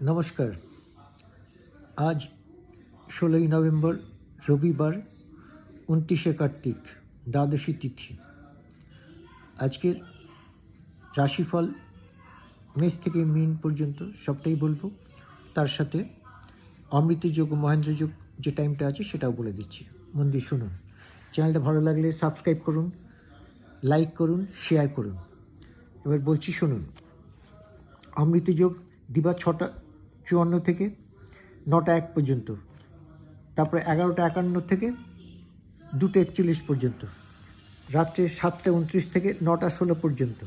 নমস্কার। আজ ষোলোই নভেম্বর, রবিবার, উনত্রিশে কার্তিক, দ্বাদশী তিথি। আজকের রাশিফল মেষ থেকে মিন পর্যন্ত সবটাই বলব। তার সাথে অমৃতযোগ ও মহেন্দ্রযোগ যে টাইমটা আছে সেটাও বলে দিচ্ছি। মন দিয়ে শুনুন। চ্যানেলটা ভালো লাগলে সাবস্ক্রাইব করুন, লাইক করুন, শেয়ার করুন। এবার বলছি শুনুন। অমৃতযোগ দিবা ছটা চুয়ান্ন থেকে নটা এক পর্যন্ত। তারপরে এগারোটা একান্ন থেকে দুটো একচল্লিশ পর্যন্ত। রাত্রে সাতটা উনত্রিশ থেকে নটা ষোলো পর্যন্ত।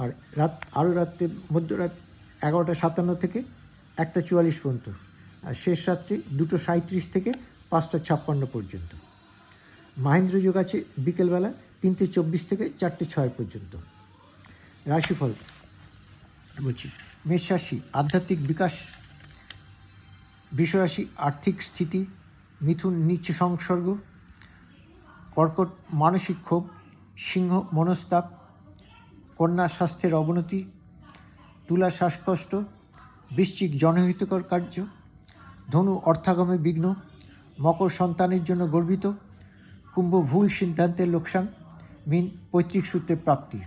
আর রাত, আরও রাত্রে মধ্যরাত এগারোটা সাতান্ন থেকে একটা চুয়াল্লিশ পর্যন্ত। আর শেষ রাত্রে দুটো সাঁত্রিশ থেকে পাঁচটা ছাপ্পান্ন পর্যন্ত। মাহেন্দ্র যোগ আছে বিকেলবেলা তিনটে চব্বিশ থেকে চারটে ছয় পর্যন্ত। রাশিফল বলছি মেষ রাশি আধ্যাত্মিক বিকাশ, বৃষরাশি, আর্থিক স্থিতি, মিথুন নিচে সংসর্গ, কর্কট মানসিক ক্ষোভ, সিংহ মনস্তাপ, কন্যা স্বাস্থ্যের অবনতি, তুলা শ্বাসকষ্ট, বৃশ্চিক জনহিতকর কার্য, ধনু অর্থাগমে বিঘ্ন, মকর সন্তানের জন্য গর্বিত, কুম্ভ ভুল সিদ্ধান্তের লোকসান, মিন পৈতৃক সূত্রের প্রাপ্তি।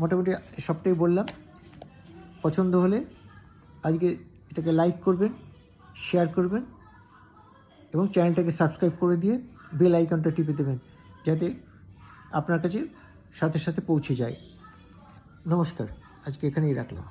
মোটামুটি সবটাই বললাম। পছন্দ হলে আজকে এটাকে লাইক করবেন শেয়ার করবেন এবং চ্যানেলটাকে সাবস্ক্রাইব করে দিয়ে বেল আইকনটা টিপে দেবেন যাতে আপনার কাছে সাথে সাথে পৌঁছে যায়। নমস্কার, আজকে এখানেই রাখলাম।